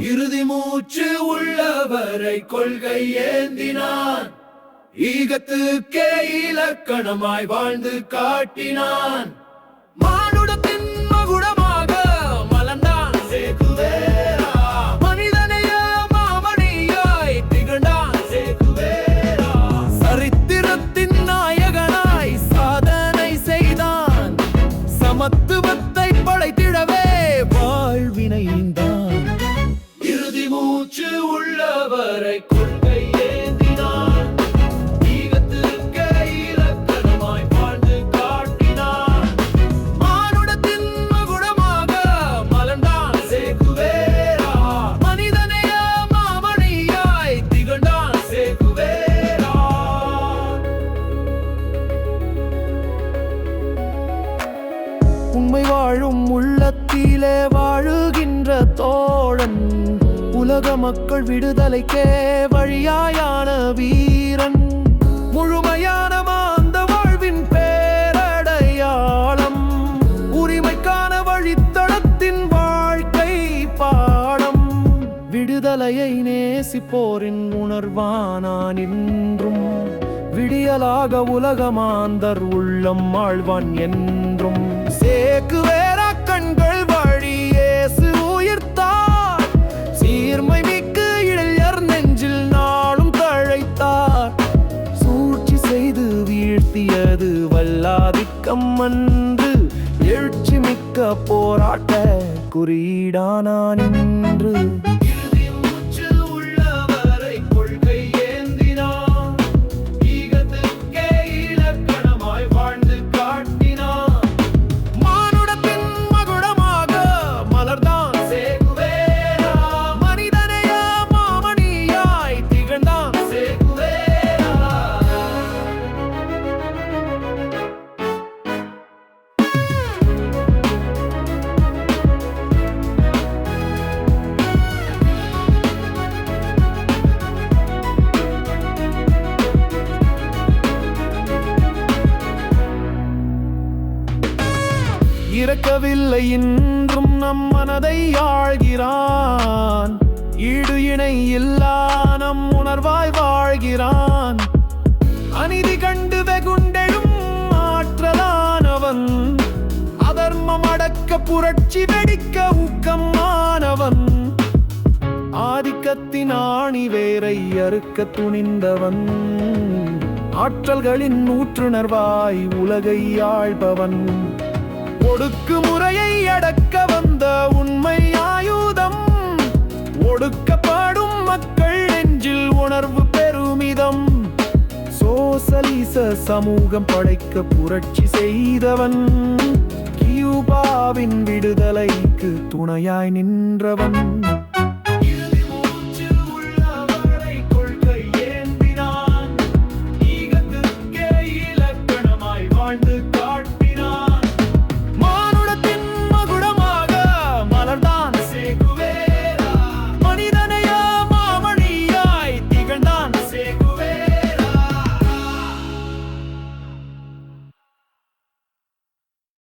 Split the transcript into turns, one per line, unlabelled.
இறுதி மூச்சு உள்ளவரை கொள்கை ஏந்தினான். ஈகத்துக்கே இலக்கணமாய் வாழ்ந்து காட்டினான். சமத்துவத்தை படைத்திடவே வாழ்வினைந்தான் இறுதி மூச்சு உள்ளவரை உண்மை வாழும் உள்ளத்திலே வாழுகின்ற தோழன். உலக மக்கள் விடுதலைக்கே வழியாயான வீரன். முழுமையான மாந்த வாழ்வின் பேரடையாளம். உரிமைக்கான வழித்தடத்தின் வாழ்க்கை பாடம். விடுதலையை நேசிப்போரின் உணர்வானான் என்றும் விடியலாக உலகமாந்தர் உள்ளம் ஆழ்வான் என்றும். சேக்கு வேறா கண்கள் வழி ஏசு உயிர்த்தார். சீர்மை மிக்க இளைஞர் நெஞ்சில் நாளும் தழைத்தார். சூழ்ச்சி செய்து வீழ்த்தியது வல்லாதிக்கம் அன்று எழுச்சி மிக்க போராட்ட குறியீடானான் என்று இறக்கவில்லை இன்றும் நம் மனதை ஆழ்கிறான். ஈடு இணை இல்லா நம் உணர்வாய் வாழ்கிறான். அநீதி கண்டு வெகுண்டெழும் ஆற்றலானவன். அதர்மம் அடக்க புரட்சி வெடிக்க ஊக்கமானவன் ஆதிக்கத்தின் ஆணி வேரை அறுக்க துணிந்தவன். ஆற்றல்களின் ஊற்றுணர்வாய் உலகை ஒடுக்கு முறையை அடக்க வந்த உண்மை ஆயுதம். ஒடுக்கப்படும் மக்கள் நெஞ்சில் உணர்வு பெருமிதம். சோசலிச சமூகம் படைக்க புரட்சி செய்தவன். கியூபாவின் விடுதலைக்கு துணையாய் நின்றவன்.